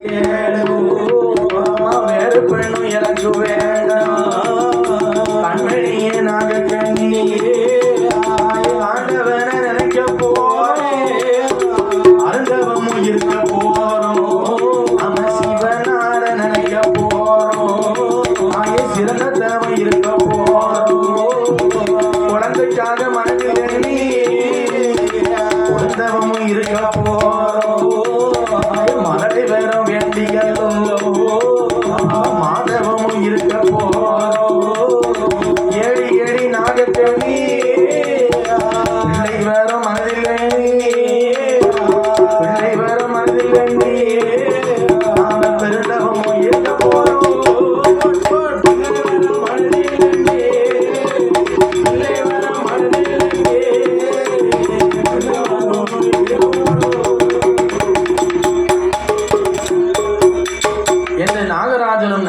வேறு எனக்கு வேண்டாம் கண்மணியே நாக கண்ணியே நினைக்க போறே அருந்தவமும் இருக்க போறோம் நம்ம சிவனார நினைக்க போறோம் ஆய சிறந்த தேவம் இருக்க போறோம் குழந்தைக்காக மனதில் எண்ணி குழந்தவமும் இருக்க போறோம் மலரை வேறும் மாதவமும் இருக்க போறோம். ஏடி ஏடி நாகத்தேவி